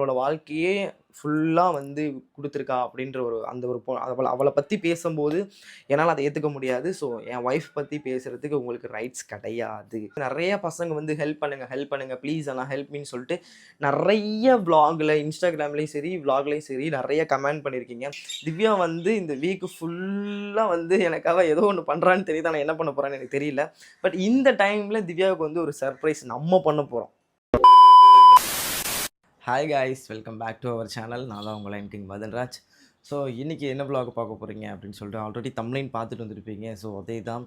அவளோட வாழ்க்கையே ஃபுல்லாக வந்து கொடுத்துருக்கா அப்படின்ற ஒரு அந்த ஒரு பொ அவளை அவளை பற்றி பேசும்போது என்னால் அதை ஏற்றுக்க முடியாது. ஸோ என் ஒய்ஃப் பற்றி பேசுகிறதுக்கு உங்களுக்கு ரைட்ஸ் கிடையாது. நிறைய பசங்க வந்து ஹெல்ப் பண்ணுங்க ஹெல்ப் பண்ணுங்கள் ப்ளீஸ் ஆனால் ஹெல்ப் மீன்னு சொல்லிட்டு நிறைய vlogல இன்ஸ்டாகிராம்லேயும் சரி வ்ளாக்லேயும் சரி நிறைய கமெண்ட் பண்ணியிருக்கீங்க திவ்யா வந்து இந்த வீக் ஃபுல்லாக வந்து எனக்காக ஏதோ ஒன்று பண்ணுறான்னு தெரியுது. ஆனால் என்ன பண்ண போகிறான்னு எனக்கு தெரியல. பட் இந்த டைமில் திவ்யாவுக்கு வந்து ஒரு சர்ப்ரைஸ் நம்ம பண்ண போகிறோம் hi guys welcome back to our channel நான் தான் உங்களை கிங் மதன்ராஜ். ஸோ இன்றைக்கி என்ன ப்ளாக் பார்க்க போகிறீங்க அப்படின்னு சொல்லிட்டு ஆல்ரெடி தமிழின் பார்த்துட்டு வந்துருப்பீங்க. ஸோ அதே தான்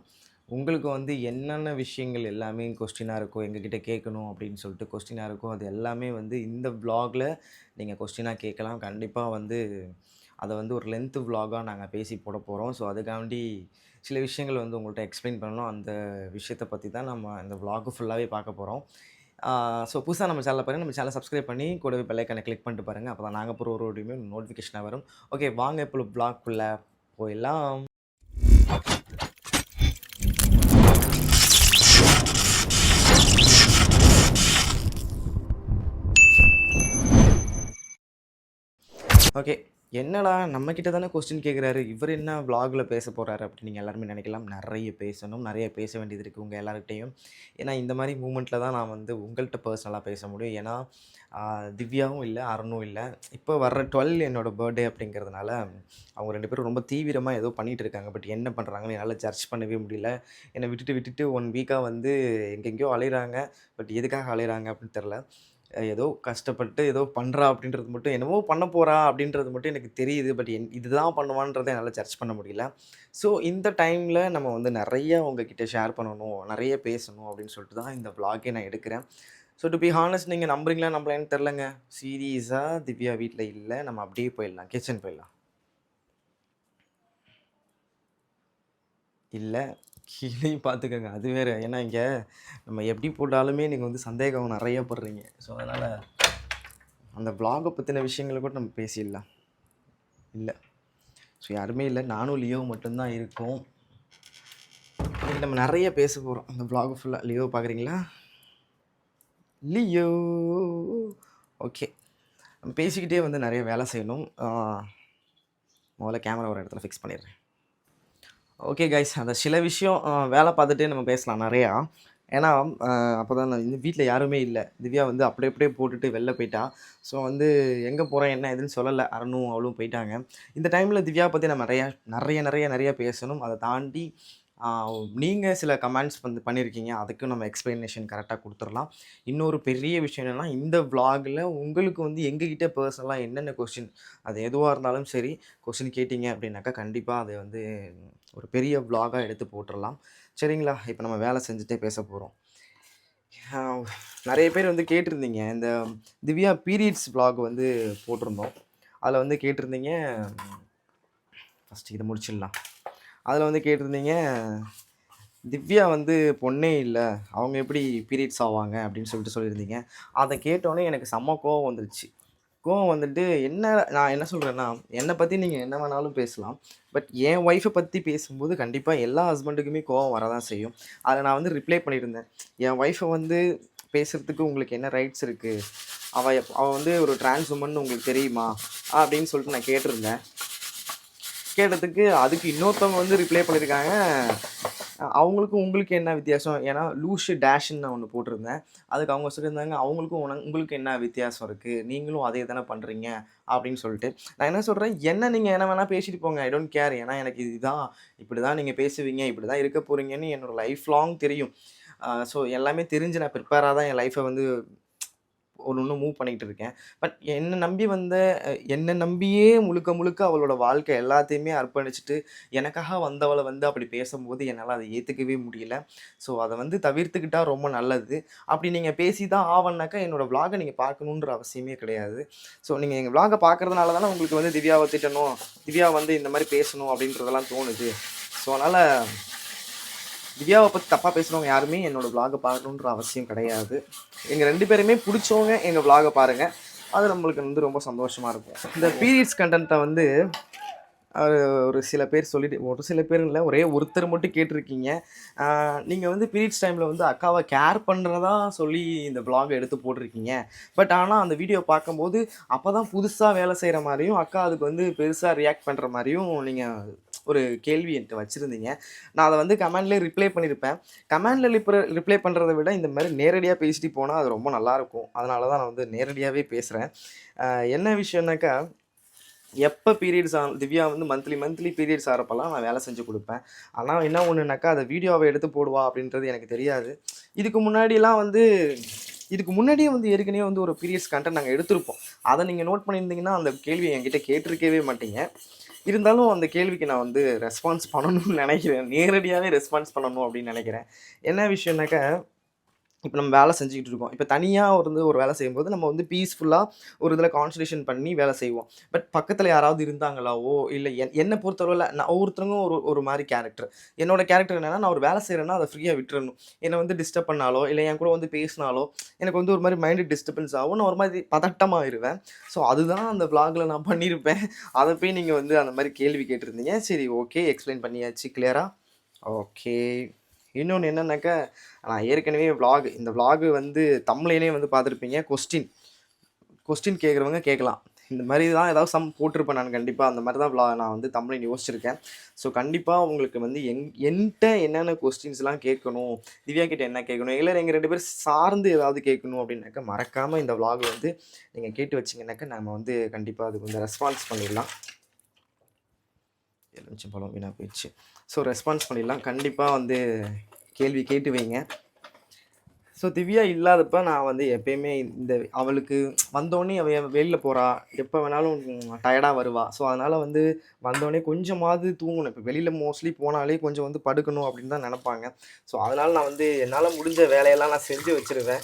உங்களுக்கு வந்து என்னென்ன விஷயங்கள் எல்லாமே கொஸ்டினாக இருக்கோ எங்ககிட்ட கேட்கணும் அப்படின்னு சொல்லிட்டு கொஸ்டினாக இருக்கோ அது எல்லாமே வந்து இந்த ப்ளாகில் நீங்கள் கொஸ்டினாக கேட்கலாம். கண்டிப்பாக வந்து அதை வந்து ஒரு லென்த்து விலாகாக நாங்கள் பேசி போட போகிறோம் ஸோ அதுக்காண்டி சில விஷயங்கள் வந்து உங்கள்கிட்ட எக்ஸ்பிளைன் பண்ணணும். அந்த விஷயத்தை பற்றி தான் நம்ம இந்த விலாகு ஃபுல்லாகவே பார்க்க போகிறோம் ஸோ புதுசாக நம்ம சேனலில் பாருங்கள் நம்ம சேனலை சப்ஸ்கிரைப் பண்ணி கூடவே பெல்லைக்கனை கிளிக் பண்ணிட்டு பாருங்கள் அப்போ தான் நாங்கள் போகிற ஒரு வீடியோமே நோட்டிஃபிகேஷனாக வரும். ஓகே வாங்க இப்போ பிளாக்குள்ளே போயிடலாம். ஓகே என்னடா நம்மக்கிட்ட தானே கொஸ்டின் கேட்குறாரு இவர் என்ன vlogல பேச போகிறாரு அப்படின்னு நீங்கள் எல்லாருமே நினைக்கலாம். நிறைய பேசணும். நிறைய பேச வேண்டியது இருக்குது உங்கள் எல்லார்கிட்டையும். ஏன்னா இந்த மாதிரி மூமெண்ட்டில் தான் நான் வந்து உங்கள்கிட்ட பர்சனலாக பேச முடியும். ஏன்னா திவ்யாவும் இல்லை அருணும் இல்லை. இப்போ வர்ற டுவெல் என்னோட பர்த்டே அப்படிங்கிறதுனால அவங்க ரெண்டு பேரும் ரொம்ப தீவிரமாக ஏதோ பண்ணிகிட்டு இருக்காங்க. பட் என்ன பண்ணுறாங்கன்னு என்னால் ஜட்ஜ் பண்ணவே முடியல. என்னை விட்டுட்டு விட்டுட்டு ஒன் வீக்காக வந்து எங்கெங்கேயோ அலையிறாங்க. பட் எதுக்காக அலையிறாங்க அப்படின்னு தெரில ஏதோ கஷ்டப்பட்டு ஏதோ பண்ணுறா அப்படின்றது மட்டும் என்னமோ பண்ண போகிறா அப்படின்றது மட்டும் எனக்கு தெரியுது. பட் என் இதுதான் பண்ணுவான்றதை என்னால் சர்ச் பண்ண முடியல. ஸோ இந்த டைமில் நம்ம வந்து நிறைய உங்ககிட்ட ஷேர் பண்ணணும் நிறைய பேசணும் அப்படின்னு சொல்லிட்டு தான் இந்த vlog-ஏ நான் எடுக்கிறேன். ஸோ டு பி ஹானஸ்ட் நீங்கள் நம்புறீங்களா நம்மளேன்னு தெரிலங்க சீரியஸாக திவ்யா வீட்டில் இல்லை நம்ம அப்படியே போயிடலாம். கிச்சன் போயிடலாம். இல்லை கீழேயும் பார்த்துக்கோங்க. அது வேறு. ஏன்னா இங்கே நம்ம எப்படி போட்டாலுமே நீங்கள் வந்து சந்தேகம் நிறைய படுறீங்க. ஸோ அதனால் அந்த பிளாகை பற்றின விஷயங்களை கூட நம்ம பேசிடலாம். இல்லை. ஸோ யாருமே இல்லை. நானும் லியோ மட்டும்தான் இருக்கோம். நம்ம நிறைய பேச போகிறோம் அந்த பிளாக் ஃபுல்லாக லியோ பார்க்குறீங்களா? லியோ. ஓகே நம்ம பேசிக்கிட்டே வந்து நிறைய வேலை செய்யணும். முதல்ல கேமரா ஒரு இடத்துல ஃபிக்ஸ் பண்ணிடுறேன். ஓகே கைஸ் அந்த சில விஷயம் வேலை பார்த்துட்டே நம்ம பேசலாம் நிறையா. ஏன்னா அப்போ தான் இந்த வீட்டில் யாருமே இல்லை. திவ்யா வந்து அப்படியே அப்படியே போட்டுட்டு வெளில போயிட்டா. ஸோ வந்து எங்கே போகிறேன் என்ன எதுன்னு சொல்லலை. அரணும் அவளும் போயிட்டாங்க. இந்த டைமில் திவ்யா பற்றி நம்ம நிறையா நிறைய நிறைய நிறைய பேசணும். அதை தாண்டி நீங்கள் சில கமெண்ட்ஸ் வந்து பண்ணியிருக்கீங்க அதுக்கும் நம்ம எக்ஸ்ப்ளனேஷன் கரெக்டாக கொடுத்துடலாம் இன்னொரு பெரிய விஷயம் என்னென்னா இந்த vlogல உங்களுக்கு வந்து எங்ககிட்ட பர்சனலாக என்னென்ன கொஸ்டின் அது எதுவாக இருந்தாலும் சரி கொஸ்டின் கேட்டிங்க அப்படின்னாக்கா கண்டிப்பாக அதை வந்து ஒரு பெரிய vlog-ஆ எடுத்து போட்டுடலாம் சரிங்களா? இப்போ நம்ம வேலை செஞ்சுட்டே பேச போகிறோம் நிறைய பேர் வந்து கேட்டிருந்தீங்க. இந்த திவ்யா பீரியட்ஸ் vlog வந்து போட்டிருந்தோம். அதில் வந்து கேட்டிருந்தீங்க. ஃபஸ்ட்டு இதை முடிச்சிடலாம். அதில் வந்து கேட்டிருந்தீங்க திவ்யா வந்து பொண்ணே இல்லை அவங்க எப்படி பீரியட்ஸ் ஆவாங்க அப்படின்னு சொல்லிட்டு சொல்லியிருந்தீங்க. அதை கேட்டோன்னே எனக்கு செம்ம கோவம் வந்துருச்சு. கோவம் வந்துட்டு என்ன நான் என்ன சொல்கிறேன்னா என்னை பற்றி நீங்கள் என்ன வேணாலும் பேசலாம் பட் என் ஒய்ஃபை பற்றி பேசும்போது கண்டிப்பாக எல்லா ஹஸ்பண்டுக்குமே கோவம் வரதான் செய்யும். அதை நான் வந்து ரிப்ளை பண்ணியிருந்தேன். என் ஒய்ஃபை வந்து பேசுகிறதுக்கு உங்களுக்கு என்ன ரைட்ஸ் இருக்குது அவள் அவள் வந்து ஒரு டிரான்ஸ் உமன் உங்களுக்கு தெரியுமா? அப்படின்னு சொல்லிட்டு நான் கேட்டிருந்தேன். கேட்டதுக்கு அதுக்கு இன்னொருத்தவங்க வந்து ரிப்ளை பண்ணியிருக்காங்க. அவங்களுக்கும் உங்களுக்கு என்ன வித்தியாசம்? ஏன்னா லூஷு டேஷ்ன்னு நான் ஒன்று போட்டிருந்தேன். அதுக்கு அவங்க சொல்லியிருந்தாங்க அவங்களுக்கும் உனக்கு உங்களுக்கு என்ன வித்தியாசம் இருக்குது நீங்களும் அதே தானே பண்ணுறீங்க அப்படின்னு சொல்லிட்டு. நான் என்ன சொல்கிறேன் என்ன நீங்கள் என்ன வேணால் பேசிட்டு போங்க. ஐ டோன்ட் கேர் ஏன்னா எனக்கு இதுதான். இப்படி தான் நீங்கள் பேசுவீங்க. இப்படி தான் இருக்க போகிறீங்கன்னு என்னோடய லைஃப் லாங் தெரியும் ஸோ எல்லாமே தெரிஞ்சு நான் ப்ரிப்பேராக தான் என் லைஃப்பை வந்து ஒன்று ஒன்று மூவ் பண்ணிக்கிட்டு இருக்கேன். பட் என்னை நம்பி வந்த என்னை நம்பியே முழுக்க முழுக்க அவளோட வாழ்க்கை எல்லாத்தையுமே அர்ப்பணிச்சுட்டு எனக்காக வந்தவளை வந்து அப்படி பேசும்போது என்னால் அதை ஏற்றுக்கவே முடியல. ஸோ அதை வந்து தவிர்த்துக்கிட்டால் ரொம்ப நல்லது. அப்படி நீங்கள் பேசி தான் ஆவனாக்கா என்னோடய vlog-அ நீங்கள் பார்க்கணுன்ற அவசியமே கிடையாது. ஸோ நீங்கள் எங்கள் vlog-அ தானே உங்களுக்கு வந்து திவ்யாவை திட்டணும் திவ்யா வந்து இந்த மாதிரி பேசணும் அப்படின்றதெல்லாம் தோணுது. ஸோ அதனால் திவ்யாவை பற்றி தப்பாக பேசுகிறவங்க யாருமே என்னோடய விலாகை பார்க்கணுன்ற அவசியம் கிடையாது. எங்கள் ரெண்டு பேருமே பிடிச்சவங்க எங்கள் விலாகை பாருங்கள் அது நம்மளுக்கு வந்து ரொம்ப சந்தோஷமாக இருக்கும். இந்த பீரியட்ஸ் கண்டென்ட்டை வந்து ஒரு சில பேர் சொல்லிட்டு ஒரு சில பேர் இல்லை ஒரே ஒருத்தர் மட்டும் கேட்டிருக்கீங்க. நீங்கள் வந்து பீரியட்ஸ் டைமில் வந்து அக்காவை கேர் பண்ணுறதா சொல்லி இந்த விலாகை எடுத்து போட்டிருக்கீங்க. பட் ஆனால் அந்த வீடியோ பார்க்கும்போது அப்போ தான் புதுசாக வேலை செய்கிற மாதிரியும் அக்கா அதுக்கு வந்து பெருசாக ரியாக்ட் பண்ணுற மாதிரியும் நீங்கள் ஒரு கேள்வி என்கிட்ட வச்சுருந்தீங்க. நான் அதை வந்து கமெண்ட்லேயே ரிப்ளை பண்ணியிருப்பேன் கமெண்டில் ரிப்ளை ரிப்ளை பண்ணுறதை விட இந்த மாதிரி நேரடியாக பேசிட்டு போனால் அது ரொம்ப நல்லாயிருக்கும் அதனால தான் நான் வந்து நேரடியாகவே பேசுகிறேன் என்ன விஷயம்னாக்கா எப்போ பீரியட்ஸ் ஆ திவ்யா வந்து மந்த்லி மந்த்லி பீரியட்ஸ் ஆகிறப்பெல்லாம் நான் வேலை செஞ்சு கொடுப்பேன். ஆனால் என்ன ஒன்றுனாக்கா அதை வீடியோவை எடுத்து போடுவா அப்படின்றது எனக்கு தெரியாது. இதுக்கு முன்னாடிலாம் வந்து இதுக்கு முன்னாடியே வந்து ஏற்கனவே வந்து ஒரு பீரியட்ஸ் கண்டென்ட் நாங்கள் எடுத்திருப்போம். அதை நீங்கள் நோட் பண்ணியிருந்தீங்கன்னா அந்த கேள்வியை என்கிட்ட கேட்டிருக்கவே மாட்டீங்க. இருந்தாலும் அந்த கேள்விக்கு நான் வந்து ரெஸ்பான்ஸ் பண்ணணும்னு நினைக்கிறேன். நேரடியாகவே ரெஸ்பான்ஸ் பண்ணணும் அப்படின்னு நினைக்கிறேன். என்ன விஷயம்னாக்கா இப்போ நம்ம வேலை செஞ்சுக்கிட்டு இருக்கோம். இப்போ தனியாக இருந்து ஒரு வேலை செய்யும்போது நம்ம வந்து பீஸ்ஃபுல்லாக ஒரு இதில் கான்சன்ட்ரேஷன் பண்ணி வேலை செய்வோம். பட் பக்கத்தில் யாராவது இருந்தாங்களாவோ இல்லை என் என்னை பொறுத்தளவில் நான் ஒவ்வொருத்தருக்கும் ஒரு ஒரு மாதிரி கேரக்டர் என்னோட கேரக்டர் என்னென்னா நான் ஒரு வேலை செய்கிறேன்னா அதை ஃப்ரீயாக விட்டுறணும். என்னை வந்து டிஸ்டர்ப் பண்ணாலோ இல்லை என் கூட வந்து பேசினாலோ எனக்கு வந்து ஒரு மாதிரி மைண்டு டிஸ்டர்பன்ஸ் ஆகும். நான் ஒரு மாதிரி பதட்டமாகிடுவேன் ஸோ அதுதான் அந்த விளாகில் நான் பண்ணியிருப்பேன். அதை போய் நீங்கள் வந்து அந்த மாதிரி கேள்வி கேட்டிருந்தீங்க. சரி ஓகே எக்ஸ்பிளைன் பண்ணியாச்சு. கிளியராக ஓகே இன்னொன்று என்னென்னாக்கா நான் ஏற்கனவே vlog இந்த vlog வந்து தமிழ்லேயே வந்து பார்த்துருப்பீங்க கொஸ்டின் கொஸ்டின் கேட்குறவங்க கேட்கலாம். இந்த மாதிரி தான் ஏதாவது சம் போட்டிருப்பேன் நான் கண்டிப்பாக அந்த மாதிரி தான் vlog நான் வந்து தமிழில் யோசிச்சிருக்கேன். ஸோ கண்டிப்பாக உங்களுக்கு வந்து எங் என்கிட்ட என்னென்ன கொஸ்டின்ஸ்லாம் கேட்கணும் திவ்யா கிட்ட என்ன கேட்கணும் இல்லை எங்கள் ரெண்டு பேரும் சார்ந்து ஏதாவது கேட்கணும் அப்படின்னாக்கா மறக்காமல் இந்த vlog வந்து நீங்கள் கேட்டு வச்சிங்கன்னாக்கா நம்ம வந்து கண்டிப்பாக அதுக்கு வந்து ரெஸ்பான்ஸ் பண்ணிடலாம். எலுமிச்சம் பழம் வீணாக போயிடுச்சு. ஸோ ரெஸ்பான்ஸ் பண்ணிடலாம். கண்டிப்பாக வந்து கேள்வி கேட்டு வைங்க. ஸோ திவ்யா இல்லாதப்ப நான் வந்து எப்பயுமே இந்த அவளுக்கு வந்தோடனே அவ வெளியில் போகிறா எப்போ வேணாலும் டயர்டாக வருவா. ஸோ அதனால் வந்து வந்தோடனே கொஞ்சமாவது தூங்கணும். இப்போ வெளியில் மோஸ்ட்லி போனாலே கொஞ்சம் வந்து படுக்கணும் அப்படின்னு தான் நினப்பாங்க. ஸோ அதனால் நான் வந்து என்னால் முடிஞ்ச வேலையெல்லாம் நான் செஞ்சு வச்சுருவேன்.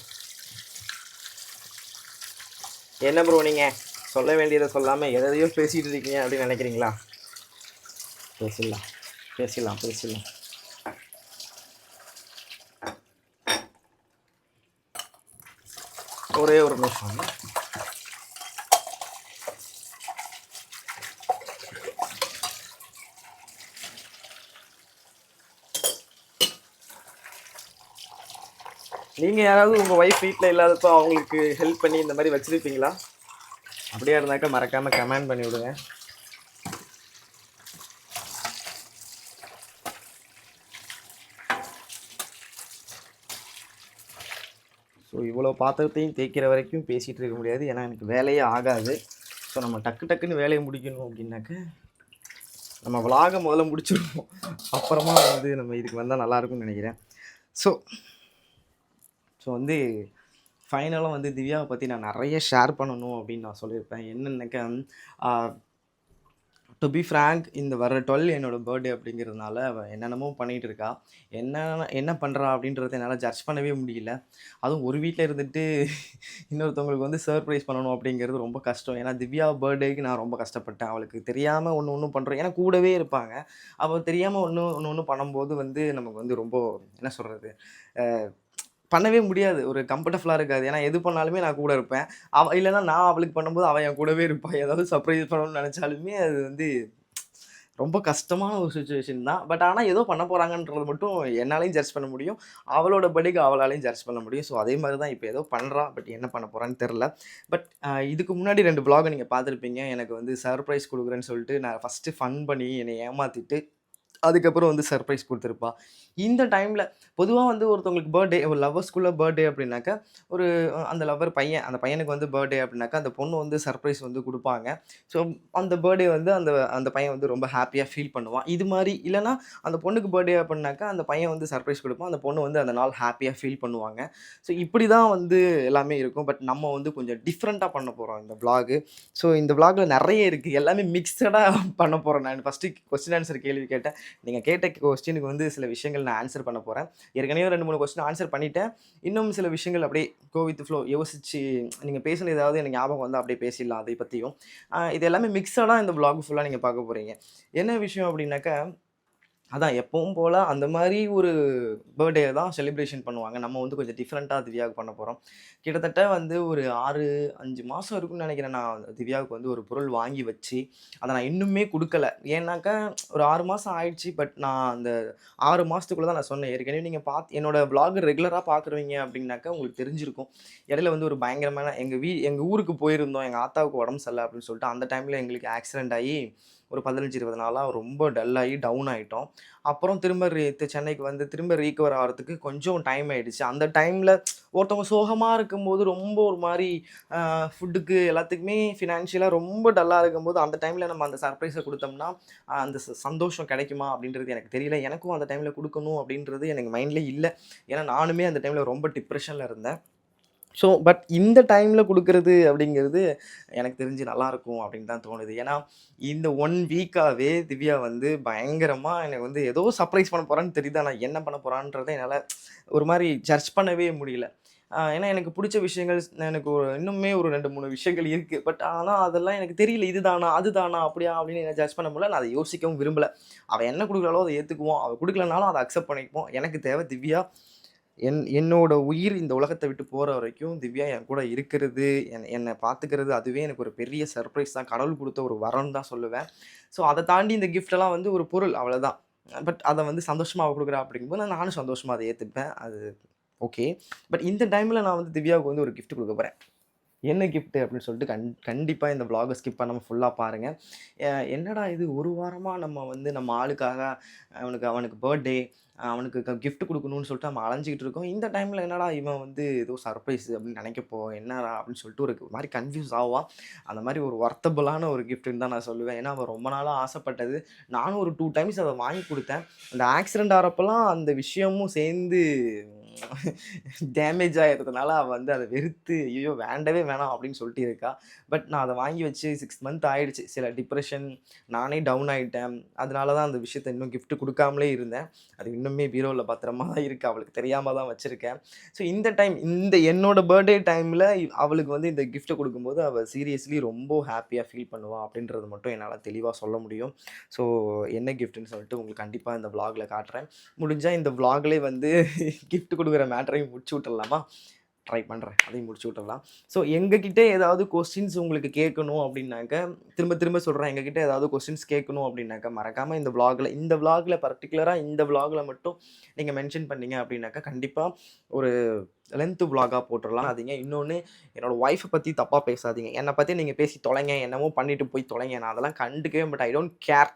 என்ன ப்ரோ நீங்கள் சொல்ல வேண்டியதை சொல்லாமல் எதையோ பேசிகிட்டு இருக்கீங்க அப்படின்னு நினைக்கிறீங்களா? பேசிடலாம். பேசிடலாம் பேசிடலாம். ஒரே ஒரு நிமிஷம். நீங்கள் யாராவது உங்கள் ஒய்ஃப் வீட்டில் இல்லாதப்போ அவங்களுக்கு ஹெல்ப் பண்ணி இந்த மாதிரி வச்சுருப்பீங்களா? அப்படியே இருந்தாக்கா மறக்காமல் கமெண்ட் பண்ணி விடுங்க இவ்வளோ பாத்திரத்தையும் தேய்க்கிற வரைக்கும் பேசிகிட்டு இருக்க முடியாது. ஏன்னா எனக்கு வேலையே ஆகாது. ஸோ நம்ம டக்கு டக்குன்னு வேலையை முடிக்கணும் அப்படின்னாக்க நம்ம விலாக முதல்ல முடிச்சிருவோம். அப்புறமா வந்து நம்ம இதுக்கு வந்தால் நல்லாயிருக்கும்னு நினைக்கிறேன். ஸோ ஸோ வந்து ஃபைனலாக வந்து திவ்யாவை பற்றி நான் நிறைய ஷேர் பண்ணணும் அப்படின்னு நான் சொல்லியிருப்பேன். என்னென்னாக்கா டு பி ஃப்ராங்க் இந்த வர டுவெல் என்னோட பர்த்டே அப்படிங்கிறதுனால அவள் என்னென்னமோ பண்ணிகிட்டு இருக்கா. என்ன என்ன பண்ணுறா அப்படின்றத என்னால் ஜட்ஜ் பண்ணவே முடியல. அதுவும் ஒரு வீட்டில் இருந்துட்டு இன்னொருத்தவங்களுக்கு வந்து சர்ப்ரைஸ் பண்ணணும் அப்படிங்கிறது ரொம்ப கஷ்டம். ஏன்னா திவ்யா பர்த்டேக்கு நான் ரொம்ப கஷ்டப்பட்டேன். அவளுக்கு தெரியாமல் ஒன்று ஒன்றும் பண்ணுறோம் ஏன்னா கூடவே இருப்பாங்க. அவள் தெரியாமல் ஒன்று ஒன்று ஒன்று பண்ணும்போது வந்து நமக்கு வந்து ரொம்ப என்ன சொல்கிறது பண்ணவே முடியாது. ஒரு கம்ஃபர்டபுளாக இருக்காது. ஏன்னா எது பண்ணாலுமே நான் கூட இருப்பேன். அவ இல்லைன்னா நான் அவளுக்கு பண்ணும்போது அவள் என் கூடவே இருப்பாள் ஏதாவது சர்ப்ரைஸ் பண்ணணும்னு நினச்சாலுமே அது வந்து ரொம்ப கஷ்டமான ஒரு சுச்சுவேஷன் தான். பட் ஆனால் ஏதோ பண்ண போகிறாங்கன்றது மட்டும் என்னாலையும் ஜட்ஜ் பண்ண முடியும். அவளோட படிக்கு அவளாலையும் ஜட்ஜ் பண்ண முடியும். ஸோ அதே மாதிரி தான் இப்போ ஏதோ பண்ணுறா பட் என்ன பண்ண போகிறான்னு தெரில பட் இதுக்கு முன்னாடி ரெண்டு பிளாகை நீங்கள் பார்த்துருப்பீங்க. எனக்கு வந்து சர்ப்ரைஸ் கொடுக்குறேன்னு சொல்லிட்டு நான் ஃபஸ்ட்டு ஃபன் பண்ணி என்னை ஏமாற்றிட்டு அதுக்கப்புறம் வந்து சர்ப்ரைஸ் கொடுத்துருப்பா. இந்த டைமில் பொதுவாக வந்து ஒருத்தவங்களுக்கு பர்த்டே ஒரு லவ்வர்ஸ்குள்ளே பர்த்டே அப்படின்னாக்கா ஒரு அந்த லவ்வர் பையன் அந்த பையனுக்கு வந்து பர்த்டே அப்படின்னாக்கா அந்த பொண்ணு வந்து சர்ப்ரைஸ் வந்து கொடுப்பாங்க. ஸோ அந்த பர்த்டே வந்து அந்த அந்த பையன் வந்து ரொம்ப ஹாப்பியாக ஃபீல் பண்ணுவான். இது மாதிரி இல்லைன்னா அந்த பொண்ணுக்கு பர்த்டே அப்படின்னாக்கா அந்த பையன் வந்து சர்ப்ரைஸ் கொடுப்பான். அந்த பொண்ணு வந்து அந்த நாள் ஹாப்பியாக ஃபீல் பண்ணுவாங்க. ஸோ இப்படி தான் வந்து எல்லாமே இருக்கும். பட் நம்ம வந்து கொஞ்சம் டிஃப்ரெண்ட்டாக பண்ண போகிறோம் இந்த vlog. ஸோ இந்த vlogல நிறைய இருக்குது எல்லாமே மிக்சடாக பண்ண போகிறேன் நான். ஃபஸ்ட்டு கொஸ்டின் ஆன்சர் கேள்வி கேட்டேன். நீங்கள் கேட்ட கொஸ்டினுக்கு வந்து சில விஷயங்கள் நான் ஆன்சர் பண்ண போகிறேன் ஏற்கனவே ரெண்டு மூணு கொஸ்டின் ஆன்சர் பண்ணிட்டேன். இன்னும் சில விஷயங்கள் அப்படியே கோவித் ஃப்ளோ யோசிச்சு நீங்கள் பேசின ஏதாவது எனக்கு ஞாபகம் வந்து அப்படியே பேசிடலாம் அதை பற்றியும் இது எல்லாமே மிக்சடாக இந்த விளாக் ஃபுல்லாக நீங்கள் பார்க்க போகிறீங்க என்ன விஷயம் அப்படின்னாக்கா அதான் எப்பவும் போல் அந்த மாதிரி ஒரு பர்த்டே தான் செலிப்ரேஷன் பண்ணுவாங்க. நம்ம வந்து கொஞ்சம் டிஃப்ரெண்ட்டாக திவ்யாவுக்கு பண்ண போகிறோம் கிட்டத்தட்ட வந்து ஒரு ஆறு அஞ்சு மாதம் இருக்கும்னு நினைக்கிறேன் நான் திவ்யாவுக்கு வந்து ஒரு பொருள் வாங்கி வச்சு, அதை நான் இன்னுமே கொடுக்கல ஏன்னாக்கா ஒரு ஆறு மாதம் ஆயிடுச்சு. பட் நான் அந்த ஆறு மாதத்துக்குள்ளே தான் நான் சொன்னேன். ஏற்கனவே நீங்கள் பார்த்து என்னோடய விலாகு ரெகுலராக பார்க்குறவங்க அப்படின்னாக்கா உங்களுக்கு தெரிஞ்சிருக்கும். இடையில வந்து ஒரு பயங்கரமான எங்கள் வீ எங்கள் ஊருக்கு போயிருந்தோம். எங்கள் ஆத்தாவுக்கு உடம்பு சரியில்லை அப்படின்னு சொல்லிட்டு, அந்த டைமில் எங்களுக்கு ஆக்சிடென்ட் ஆகி ஒரு பதினஞ்சு இருபது நாளாக ரொம்ப டல்லாகி டவுன் ஆகிட்டோம் அப்புறம் திரும்ப சென்னைக்கு வந்து திரும்ப ரீகவர் ஆகுறதுக்கு கொஞ்சம் டைம் ஆகிடுச்சு அந்த டைமில் ஒருத்தவங்க சோகமாக இருக்கும்போது ரொம்ப ஒரு மாதிரி ஃபுட்டுக்கு எல்லாத்துக்குமே ஃபினான்ஷியலாக ரொம்ப டல்லாக இருக்கும்போது, அந்த டைமில் நம்ம அந்த சர்ப்ரைஸை கொடுத்தோம்னா அந்த சந்தோஷம் கிடைக்குமா அப்படின்றது எனக்கு தெரியல. எனக்கும் அந்த டைமில் கொடுக்கணும் அப்படின்றது எனக்கு மைண்டில் இல்லை ஏன்னா நானுமே அந்த டைமில் ரொம்ப டிப்ரெஷனில் இருந்தேன். ஸோ பட் இந்த டைமில் கொடுக்கறது அப்படிங்கிறது எனக்கு தெரிஞ்சு நல்லாயிருக்கும் அப்படின்னு தான் தோணுது. ஏன்னா, இந்த ஒன் வீக்காகவே திவ்யா வந்து பயங்கரமாக எனக்கு வந்து ஏதோ சர்ப்ரைஸ் பண்ண போகிறான்னு தெரியுது. ஆனால் என்ன பண்ண போகிறான்றதை என்னால் ஒரு மாதிரி ஜட்ஜ் பண்ணவே முடியல. ஏன்னா எனக்கு பிடிச்ச விஷயங்கள் எனக்கு ஒரு இன்னுமே ஒரு 2, 3 விஷயங்கள் இருக்குது பட் ஆனால் அதெல்லாம் எனக்கு தெரியல. இதுதானா? அதுதானா? அப்படியா அப்படின்னு என்ன ஜட்ஜ் பண்ண முடியல. நான் அதை யோசிக்கவும் விரும்பலை அவள் என்ன கொடுக்குறாலோ அதை ஏற்றுக்குவோம் அவள் கொடுக்கலனாலும் அதை அக்செப்ட் பண்ணிப்போம். எனக்கு தேவை திவ்யா என் என்னோட உயிர் இந்த உலகத்தை விட்டு போகிற வரைக்கும் திவ்யா என் கூட இருக்கிறது, என் என்னை பார்த்துக்கிறது அதுவே எனக்கு ஒரு பெரிய சர்ப்ரைஸ் தான். கடவுள் கொடுத்த ஒரு வரம்னு தான் சொல்லுவேன். ஸோ அதை தாண்டி இந்த கிஃப்டெல்லாம் வந்து ஒரு பொருள் அவ்வளோதான் பட் அதை வந்து சந்தோஷமாக கொடுக்குறா அப்படிங்கும்போது நான் நானும் சந்தோஷமாக அதை ஏற்றுப்பேன் அது ஓகே. பட் இந்த டைமில் நான் வந்து திவ்யாவுக்கு வந்து ஒரு கிஃப்ட் கொடுக்க போறேன். என்ன கிஃப்ட் அப்படின்னு சொல்லிட்டு கண் கண்டிப்பாக இந்த விளாக ஸ்கிப் பண்ணாமல் ஃபுல்லாக பாருங்கள் என்னடா இது ஒரு வாரமாக நம்ம வந்து நம்ம ஆளுக்காக அவனுக்கு அவனுக்கு பர்த்டே அவனுக்கு கிஃப்ட் கொடுக்கணும்னு சொல்லிட்டு நம்ம அலைஞ்சிக்கிட்டு இருக்கோம். இந்த டைமில் என்னடா இவன் வந்து ஏதோ சர்ப்ரைஸ் அப்படின்னு நினைக்கப்போ என்னடா அப்படின்னு சொல்லிட்டு ஒரு மாதிரி கன்ஃப்யூஸ் ஆவான் அந்த மாதிரி ஒரு ஒர்த்தபுளான ஒரு கிஃப்ட்டுன்னு தான் நான் சொல்லுவேன். ஏன்னா, அவன் ரொம்ப நாளாக ஆசைப்பட்டது. நானும் ஒரு டூ டைம்ஸ் அதை வாங்கி கொடுத்தேன் அந்த ஆக்சிடெண்ட் ஆகிறப்பெல்லாம் அந்த விஷயமும் சேர்ந்து டேமேஜ் ஆகிறதுனால அவள் வந்து அதை வெறுத்து, ஐயோ வேண்டவே வேணாம் அப்படின்னு சொல்லிட்டு இருக்கா. பட் நான் அதை வாங்கி வச்சு சிக்ஸ் மந்த் ஆயிடுச்சு. சில டிப்ரெஷன் நானே டவுன் ஆகிட்டேன் அதனால தான் அந்த விஷயத்த இன்னும் கிஃப்ட் கொடுக்காமலே இருந்தேன். அது இன்னும் பீரோல பத்திரமா தான் இருக்கு. அவளுக்கு தெரியாம தான் வச்சிருக்கேன். ஸோ இந்த டைம் இந்த என்னோட பர்த்டே டைம்ல அவளுக்கு வந்து இந்த கிஃப்ட்டை கொடுக்கும்போது அவள் சீரியஸ்லி ரொம்ப ஹாப்பியாக ஃபீல் பண்ணுவா அப்படின்றது மட்டும் என்னால் தெளிவாக சொல்ல முடியும். ஸோ என்ன கிஃப்ட்டுன்னு சொல்லிட்டு உங்களுக்கு கண்டிப்பாக இந்த விளாக்ல காட்டுறேன். முடிஞ்சால் இந்த விளாக்லயே வந்து கிஃப்ட் கொடுக்குற மேட்டரையும் முடிச்சு விட்டுடலாமா ட்ரை பண்ணுறேன் அதையும் முடிச்சு விட்டுடலாம் ஸோ எங்ககிட்ட ஏதாவது கொஸ்டின்ஸ் உங்களுக்கு கேட்கணும் அப்படின்னாக்க திரும்ப திரும்ப சொல்கிறேன் எங்ககிட்ட ஏதாவது கொஸ்டின்ஸ் கேட்கணும் அப்படின்னாக்க மறக்காமல் இந்த விளாக்ல இந்த விளாக்ல பர்டிகுலராக இந்த விளாக்ல மட்டும் நீங்கள் மென்ஷன் பண்ணீங்க அப்படின்னாக்கா கண்டிப்பாக ஒரு லென்த்து விளாகா போட்டுடலாம் அதீங்க இன்னொன்று என்னோட ஒய்ஃபை பற்றி தப்பாக பேசாதீங்க. என்னை பற்றி நீங்கள் பேசி தொலைங்க. என்னமோ பண்ணிட்டு போய் தொலைங்க. நான் அதெல்லாம் கண்டுக்கவே மாட்டேன். I don't care.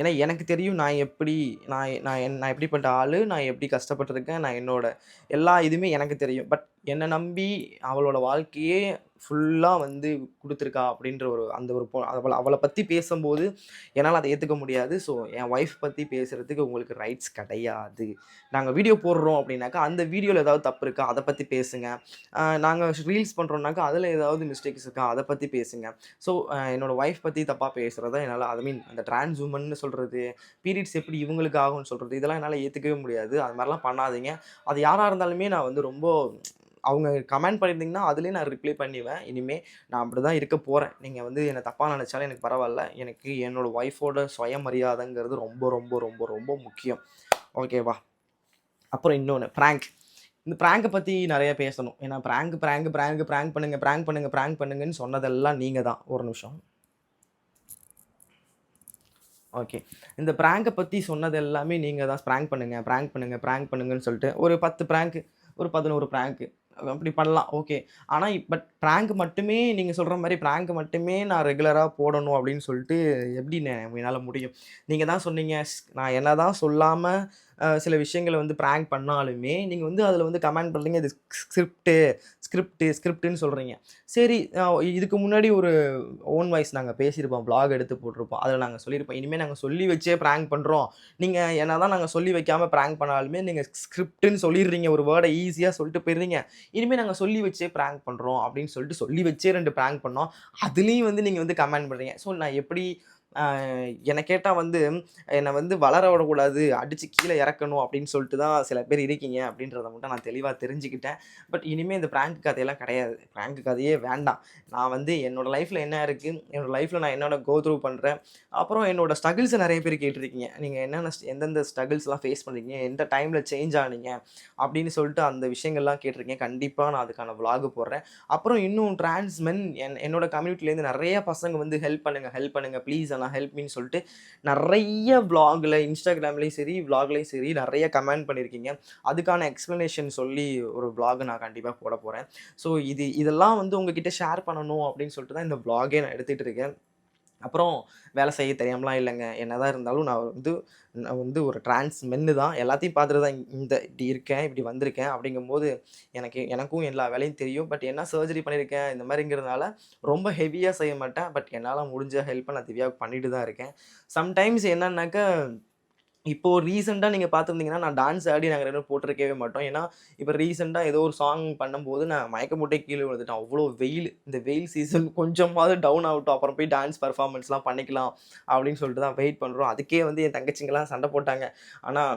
ஏன்னா எனக்கு தெரியும் நான் எப்படி நான் நான் என் நான் எப்படிப்பட்ட ஆள் நான் எப்படி கஷ்டப்பட்டிருக்கேன் நான் என்னோட எல்லா இதுவுமே எனக்கு தெரியும். பட் என்னை நம்பி அவளோட வாழ்க்கையே ஃபுல்லாக வந்து கொடுத்துருக்கா அப்படின்ற ஒரு அந்த ஒரு பொ அவளை பற்றி பேசும்போது என்னால் அதை ஏற்றுக்க முடியாது. ஸோ என் ஒய்ஃப் பற்றி பேசுகிறதுக்கு உங்களுக்கு ரைட்ஸ் கிடையாது. நாங்கள் வீடியோ போடுறோம் அப்படின்னாக்கா அந்த வீடியோவில் ஏதாவது தப்பு இருக்கா? அதை பற்றி பேசுங்க. நாங்கள் ரீல்ஸ் பண்ணுறோம்னாக்கா அதில் ஏதாவது மிஸ்டேக்ஸ் இருக்கா? அதை பற்றி பேசுங்க. ஸோ என்னோடய ஒய்ஃப் பற்றி தப்பாக பேசுகிறத என்னால் ஐ மீன் அந்த டிரான்ஸ் உமன் சொல்கிறது பீரியட்ஸ் எப்படி இவங்களுக்கு ஆகும்னு சொல்கிறது இதெல்லாம் என்னால் ஏற்றுக்கவே முடியாது. அது மாதிரிலாம் பண்ணாதீங்க. அது யாராக இருந்தாலுமே நான் வந்து ரொம்ப அவங்க கமெண்ட் பண்ணியிருந்தீங்கன்னா, அதுலேயே நான் ரிப்ளை பண்ணிடுவேன் இனிமேல் நான் அப்படி தான் இருக்க போகிறேன் நீங்கள் வந்து என்னை தப்பாக நினச்சாலும் எனக்கு பரவாயில்ல எனக்கு என்னோட ஒய்ஃபோட சுயமரியாதைங்கிறது ரொம்ப ரொம்ப ரொம்ப ரொம்ப முக்கியம். ஓகேவா? அப்புறம் இன்னொன்று ப்ராங்க் இந்த ப்ராங்கை பற்றி நிறைய பேசணும். ஏன்னா ப்ராங்க் ப்ராங்க் ப்ராங்க் ப்ராங்க் பண்ணுங்கள் ப்ராங்க் பண்ணுங்கள் ப்ராங்க் பண்ணுங்கன்னு சொன்னதெல்லாம் நீங்கள் தான். ஒரு நிமிஷம். ஓகே. இந்த ப்ராங்கை பற்றி சொன்னது எல்லாமே நீங்கள் தான். ப்ராங்க் பண்ணுங்க, ப்ராங்க் பண்ணுங்கள் ப்ராங்க் பண்ணுங்கன்னு சொல்லிட்டு ஒரு 10 பிராங்க், ஒரு பதினோரு ப்ராங்க்கு அப்படி பண்ணலாம். ஓகே. ஆனால் பட் ப்ராங்க் மட்டுமே நீங்கள் சொல்கிற மாதிரி ப்ராங்க் மட்டுமே நான் ரெகுலராக போடணும் அப்படின்னு சொல்லிட்டு எப்படிண்ணே என்னால் முடியும்? நீங்கள் தான் சொன்னீங்க, நான் என்ன தான் சொல்லாமல் சில விஷயங்கள வந்து ப்ராங்க் பண்ணாலுமே, நீங்கள் வந்து அதில் வந்து கமெண்ட் பண்ணுறீங்க இது ஸ்கிரிப்டு ஸ்கிரிப்டு ஸ்கிரிப்டுன்னு சொல்கிறீங்க சரி இதுக்கு முன்னாடி ஒரு ஓன் வாய்ஸ் நாங்கள் பேசியிருப்போம். ப்ளாக் எடுத்து போட்டிருப்போம். அதில் நாங்கள் சொல்லியிருப்போம். இனிமேல் நாங்கள் சொல்லி வச்சே ப்ரேங்க் பண்ணுறோம் நீங்கள் என்ன தான் நாங்கள் சொல்லி வைக்காமல் ப்ராங்க் பண்ணாலுமே, நீங்கள் ஸ்கிரிப்டுன்னு சொல்லிடுறீங்க. ஒரு வேர்டை ஈஸியாக சொல்லிட்டு போயிடுறீங்க. இனிமேல் நாங்கள் சொல்லி வச்சே ப்ராங்க் பண்ணுறோம் அப்படின்னு சொல்லிட்டு சொல்லி வச்சே ரெண்டு ப்ராங்க் பண்ணோம். அதுலேயும் வந்து நீங்கள் வந்து கமெண்ட் பண்ணுறீங்க ஸோ நான் எப்படி என்னை கேட்டால் வந்து என்னை வந்து வளர விடக்கூடாது அடித்து கீழே இறக்கணும் அப்படின்னு சொல்லிட்டு தான் சில பேர் இருக்கீங்க அப்படின்றத மட்டும் நான் தெளிவாக தெரிஞ்சுக்கிட்டேன். பட் இனிமேல் இந்த ப்ராங்க் கதையெல்லாம் கிடையாது. ப்ராங்க் கதையே வேண்டாம். நான் வந்து என்னோடய லைஃப்பில் என்ன இருக்குது என்னோடய லைஃப்பில் நான் என்னோட கோ த்ரூ பண்ணுறேன் அப்புறம் என்னோடய ஸ்ட்ரகிள்ஸை நிறைய பேர் கேட்டிருக்கீங்க. நீங்கள் என்னென்ன எந்தெந்த ஸ்ட்ரகிள்ஸ்லாம் ஃபேஸ் பண்ணுறீங்க எந்த டைமில் சேஞ்ச் ஆனீங்க அப்படின்னு சொல்லிட்டு அந்த விஷயங்கள்லாம் கேட்டிருக்கீங்க கண்டிப்பாக நான் அதுக்கான விலாகு போடுறேன். அப்புறம் இன்னும் டிரான்ஸ்மென் என் என்னோடய கம்யூனிட்டிலேருந்து நிறைய பசங்க வந்து ஹெல்ப் பண்ணுங்கள் ஹெல்ப் பண்ணுங்கள் ப்ளீஸ் ஆனால் ஹெல்ப் மீன்னு சொல்லிட்டு நிறைய வ்ளாகில் இன்ஸ்டாகிராம்லேயும் சரி வ்ளாக்லேயும் சரி நிறைய கமெண்ட் பண்ணியிருக்கீங்க அதுக்கான எக்ஸ்ப்ளனேஷன் சொல்லி ஒரு vlog நான் கண்டிப்பாக போட போகிறேன் ஸோ இது இதெல்லாம் வந்து உங்ககிட்ட ஷேர் பண்ணணும் அப்படின்னு சொல்லிட்டு தான் இந்த vlog-ஏ நான் எடுத்துகிட்டு இருக்கேன். அப்புறம் வேலை செய்ய தெரியாமலாம் இல்லைங்க. என்னதான் இருந்தாலும் நான் வந்து நான் வந்து ஒரு டிரான்ஸ் மென்னு தான். எல்லாத்தையும் பார்த்துட்டு தான் இந்த இப்படி இருக்கேன் இப்படி வந்திருக்கேன் அப்படிங்கும்போது எனக்கு எனக்கும் எல்லா வேலையும் தெரியும். பட் என்ன சர்ஜரி பண்ணியிருக்கேன் இந்த மாதிரிங்கிறதுனால ரொம்ப ஹெவியாக செய்ய மாட்டேன். பட் என்னால் முடிஞ்ச ஹெல்ப்பை நான் திவ்யாவுக்கு பண்ணிட்டு தான் இருக்கேன். சம்டைம்ஸ் என்னன்னாக்கா இப்போ ரீசெண்டாக நீங்கள் பார்த்துருந்தீங்கன்னா நான் டான்ஸ் ஆடி நாங்கள் ரெண்டு போட்டிருக்கவே மாட்டோம். ஏன்னா இப்போ ரீசெண்டாக ஏதோ ஒரு சாங் பண்ணும்போது நான் மயக்க போட்டே கீழே விழுந்துட்டேன். அவ்வளோ வெயில். இந்த வெயில் சீசன் கொஞ்சமாவது டவுன் ஆகட்டும். அப்புறம் போய் டான்ஸ் பர்ஃபார்மன்ஸ்லாம் பண்ணிக்கலாம் அப்படின்னு சொல்லிட்டு தான் வெயிட் பண்ணுறோம் அதுக்கே வந்து என் தங்கச்சிங்கெல்லாம் சண்டை போட்டாங்க. ஆனால்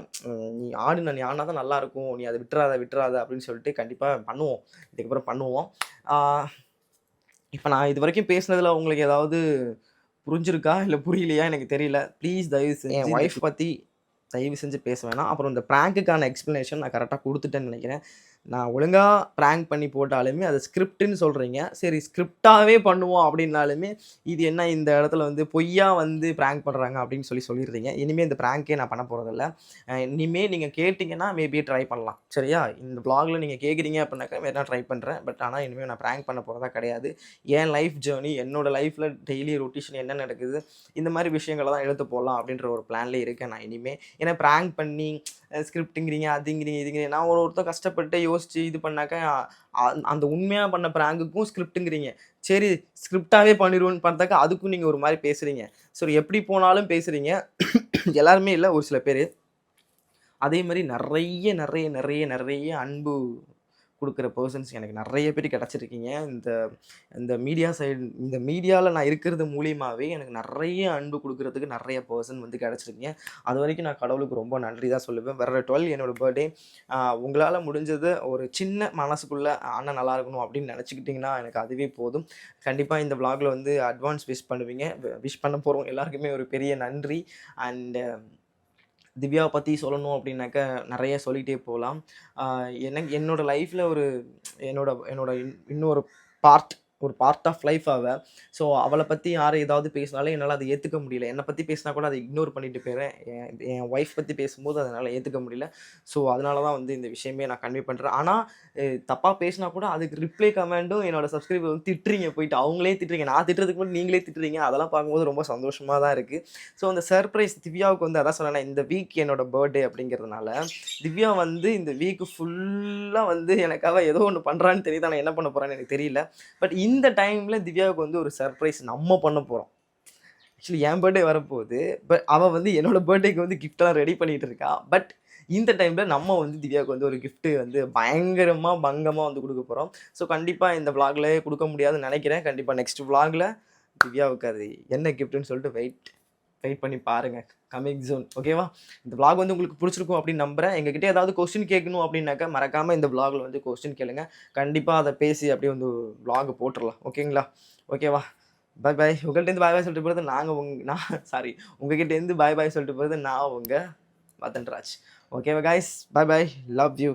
நீ ஆடு நீ ஆடினா தான் நல்லாயிருக்கும் நீ அதை விட்டுறாத விட்டுறாத அப்படின்னு சொல்லிட்டு கண்டிப்பாக பண்ணுவோம். இதுக்கப்புறம் பண்ணுவோம். இப்போ நான் இது வரைக்கும் பேசுனதில் உங்களுக்கு ஏதாவது புரிஞ்சிருக்கா? இல்லை புரியலையா? எனக்கு தெரியல. ப்ளீஸ் தயவு என் ஒய்ஃப் பற்றி தயவு செஞ்சு பேச வேணாம். அப்புறம் இந்த ப்ராங்க்குக்கான எக்ஸ்ப்ளனேஷன் நான் கரெக்டாக கொடுத்துட்டேன்னு நினைக்கிறேன். நான் ஒழுங்காக ப்ராங்க் பண்ணி போட்டாலுமே அதை ஸ்கிரிப்டுன்னு சொல்கிறீங்க சரி ஸ்கிரிப்டாகவே பண்ணுவோம் அப்படின்னாலுமே இது என்ன இந்த இடத்துல வந்து பொய்யாக வந்து ப்ராங்க் பண்ணுறாங்க அப்படின்னு சொல்லி சொல்லிடுறீங்க. இனிமேல் இந்த ப்ராங்க்கே நான் பண்ண போகிறதில்ல இனிமேல் நீங்கள் கேட்டிங்கன்னா மேபி ட்ரை பண்ணலாம். சரியா? இந்த ப்ளாகில் நீங்கள் கேட்குறீங்க அப்படின்னாக்கா வேணா ட்ரை பண்ணுறேன் பட் ஆனால் இனிமேல் நான் ப்ராங்க் பண்ண போகிறதா கிடையாது. என் லைஃப் ஜேர்னி என்னோடய லைஃப்பில் டெய்லி ரொட்டேஷன் என்ன நடக்குது இந்த மாதிரி விஷயங்களை தான் எடுத்து போடலாம் அப்படின்ற ஒரு பிளான்லேயே இருக்கேன் நான் இனிமேல் ஏன்னா ப்ராங்க் பண்ணி ஸ்கிரிப்டுங்கிறீங்க அதுங்கிறீங்க இதுங்கிறீங்க நான் ஒரு ஒருத்தர் கஷ்டப்பட்டு யோசிச்சு இது பண்ணாக்கா அந்த உண்மையாக பண்ண ப்ராங்குக்கும் ஸ்கிரிப்ட்டுங்கிறீங்க சரி ஸ்கிரிப்டாகவே பண்ணிடுவோன்னு பார்த்தாக்கா அதுக்கும் நீங்கள் ஒரு மாதிரி பேசுகிறீங்க ஸோ எப்படி போனாலும் பேசுகிறீங்க எல்லாருமே இல்லை ஒரு சில பேர். அதே மாதிரி நிறைய நிறைய நிறைய நிறைய அன்பு கொடுக்குற பர்சன்ஸ் எனக்கு நிறைய பேர் கிடச்சிருக்கீங்க. இந்த இந்த மீடியா சைடு இந்த மீடியாவில் நான் இருக்கிறது மூலியமாகவே எனக்கு நிறைய அன்பு கொடுக்குறதுக்கு நிறைய பர்சன் வந்து கிடச்சிருக்கீங்க. அது வரைக்கும் நான் கடவுளுக்கு ரொம்ப நன்றி தான் சொல்லுவேன். வர டுவெல் என்னோட பர்த்டே உங்களால் முடிஞ்சது ஒரு சின்ன மனசுக்குள்ளே அண்ணன் நல்லா இருக்கணும் அப்படின்னு நினச்சிக்கிட்டிங்கன்னா எனக்கு அதுவே போதும். கண்டிப்பாக இந்த விளாகில் வந்து அட்வான்ஸ் விஷ் பண்ணுவீங்க. விஷ் பண்ண போகிறோம் எல்லாருக்குமே ஒரு பெரிய நன்றி. அண்டு திவ்யாவை பற்றி சொல்லணும் அப்படின்னாக்க நிறைய சொல்லிகிட்டே போகலாம். எனக்கு என்னோடய லைஃப்பில் ஒரு என்னோட என்னோட இன்- இன்னொரு பார்ட் ஒரு பார்ட் ஆஃப் லைஃப் அவள் ஸோ அவளை பற்றி யார் ஏதாவது பேசினாலே என்னால் அதை ஏற்றுக்க முடியல. என்னை பற்றி பேசினா கூட அதை இக்னோர் பண்ணிட்டு போயிடுறேன். என் என் ஒய்ஃப் பற்றி பேசும்போது அதனால் ஏற்றுக்க முடியல. ஸோ அதனால தான் வந்து இந்த விஷயமே நான் கன்வே பண்ணுறேன் ஆனால் தப்பாக பேசினா கூட அதுக்கு ரிப்ளை கமெண்டும் என்னோட சப்ஸ்கிரைபர் வந்து திட்டுறீங்க போயிட்டு. அவங்களே திட்டுறீங்க. நான் திட்டுறதுக்கு மட்டும் நீங்களே திட்டுறீங்க. அதெல்லாம் பார்க்கும்போது ரொம்ப சந்தோஷமாக தான் இருக்குது ஸோ அந்த சர்ப்ரைஸ் திவ்யாவுக்கு வந்து அதான் சொன்னேன் இந்த வீக் என்னோட பர்த்டே அப்படிங்கிறதுனால திவ்யா வந்து இந்த வீக் ஃபுல்லாக வந்து எனக்காக ஏதோ ஒன்று பண்ணுறான்னு தெரியுது. நான் என்ன பண்ண போகிறேன்னு எனக்கு தெரியல. பட் இந்த இந்த டைமில் திவ்யாவுக்கு வந்து ஒரு சர்ப்ரைஸ் நம்ம பண்ண போகிறோம் ஆக்சுவலி என் பர்த்டே வரப்போகுது. பட் அவள் வந்து என்னோடய பர்த்டேக்கு வந்து கிஃப்டெல்லாம் ரெடி பண்ணிகிட்டு இருக்கா. பட் இந்த டைமில் நம்ம வந்து திவ்யாவுக்கு வந்து ஒரு கிஃப்ட்டு வந்து பயங்கரமாக பங்கமாக வந்து கொடுக்க போகிறோம் ஸோ கண்டிப்பாக இந்த vlogல கொடுக்க முடியாதுன்னு நினைக்கிறேன். கண்டிப்பாக நெக்ஸ்ட் விளாகில் திவ்யாவுக்கு அது என்ன கிஃப்ட்டுன்னு சொல்லிட்டு வெயிட் வெயிட் பண்ணி பாருங்கள் கமிங் ஜோன் ஓகேவா இந்த விளாக் வந்து உங்களுக்கு பிடிச்சிருக்கும் அப்படின்னு நம்புறேன். எங்ககிட்ட ஏதாவது கொஸ்டின் கேட்கணும் அப்படின்னாக்கா மறக்காமல் இந்த விளாகில் வந்து கொஸ்டின் கேளுங்க. கண்டிப்பாக அதை பேசி அப்படியே வந்து விளாக் போட்டுடலாம் ஓகேங்களா ஓகேவா பை பாய் உங்கள்கிட்டருந்து பாய் பாய் சொல்லிட்டு போகிறது நாங்கள் உங் நான் சாரி உங்ககிட்டேருந்து பாய் பாய் சொல்லிட்டு போகிறது நான் உங்கள் மதன்ராஜ். ஓகேவா guys bye bye love you